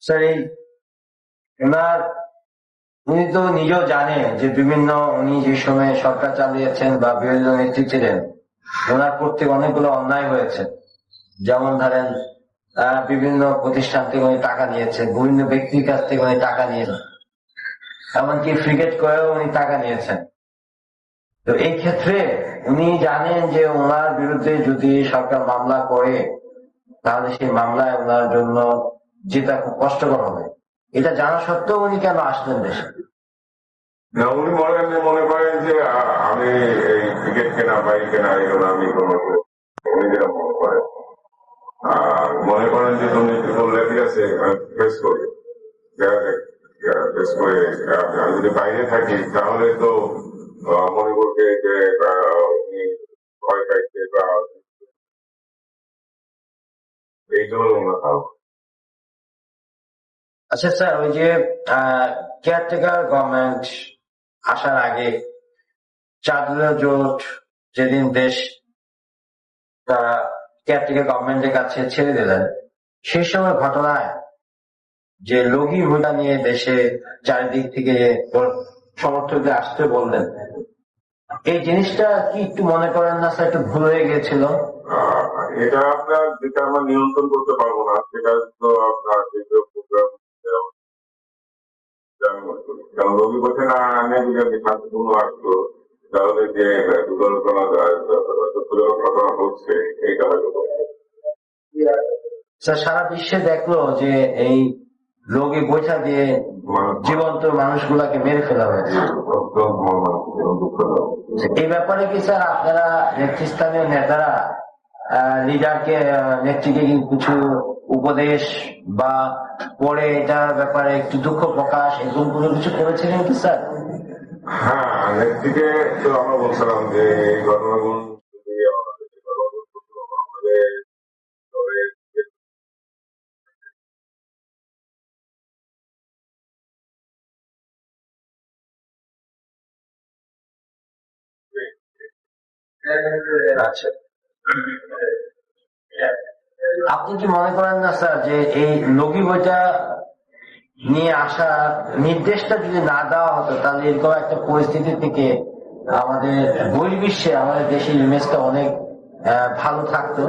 Sir উনি তো নিজেও জানেন যে বিভিন্ন উনি যে সময় সরকার চালিয়েছেন বা বিভিন্ন নেত্রী ছিলেন ওনার অনেকগুলো অন্যায় হয়েছে। যেমন ধরেন বিভিন্ন প্রতিষ্ঠান থেকে উনি টাকা নিয়েছেন, বিভিন্ন ব্যক্তির কাছ থেকে উনি টাকা নিয়েছেন। এমনকি ক্রিকেট করেও উনি টাকা নিয়েছেন। তো এই ক্ষেত্রে উনি জানেন যে ওনার বিরুদ্ধে যদি সরকার মামলা করে তাহলে সেই মামলায় ওনার জন্য যেটা খুব কষ্টকর হবে। এটা জানা সত্ত্বেও উনি কেন আসলেন দেশে? মনে মনে করেন যে আমি এই কেনা বা এই কেনা, এগুলো আমি কোনো উনি যেটা মনে করেন মনে করেন যে দুর্নীতি করলে ঠিক আছে ফেস করি। ফেস করে। আমি যদি বাইরে থাকি, তাহলে তো মনে করবে যে আচ্ছা স্যার, ওই যে কেয়ারটেকার গভর্নমেন্ট আসার আগে জোট যেদিন দেশ কেয়ারটেকার গভর্নমেন্টের কাছে ছেড়ে দিলেন, সেই সময় ঘটনায় যে লগি ভোটা নিয়ে দেশে চারিদিক থেকে সমর্থকদের আসতে বললেন, এই জিনিসটা কি একটু মনে করেন না স্যার, একটু ভুল হয়ে গেছিল এটা আপনার যেটা আমরা নিয়ন্ত্রণ করতে পারব না সেটা তো আপনার যেগুলো প্রোগ্রাম কারণ বলছে না আমি যদি শান্তিপূর্ণ আসতো তাহলে যে দুর্ঘটনা দুর্ঘটনা ঘটনা হচ্ছে এইটা হয়তো স্যার সারা বিশ্বে দেখল যে এই রোগী বৈঠা দিয়ে জীবন্ত মানুষগুলাকে মেরে ফেলা হয়েছে। এই ব্যাপারে কি স্যার আপনারা নেতৃস্থানীয় নেতারা লিডারকে নেত্রীকে কিছু উপদেশ বা পরে এটার ব্যাপারে একটু দুঃখ প্রকাশ এরকম কোনো কিছু করেছিলেন কি স্যার? হ্যাঁ নেত্রীকে তো আমরা বলছিলাম যে এই ঘটনাগুলো আচ্ছা। আপনি কি মনে করেন না, স্যার, যে এই লগি বইটা নিয়ে আসা নির্দেশটা যদি না দেওয়া হতো, তাহলে এরকম একটা পরিস্থিতি থেকে আমাদের বহির্বিশ্বে, আমাদের দেশের ইমেজটা অনেক ভালো থাকতো।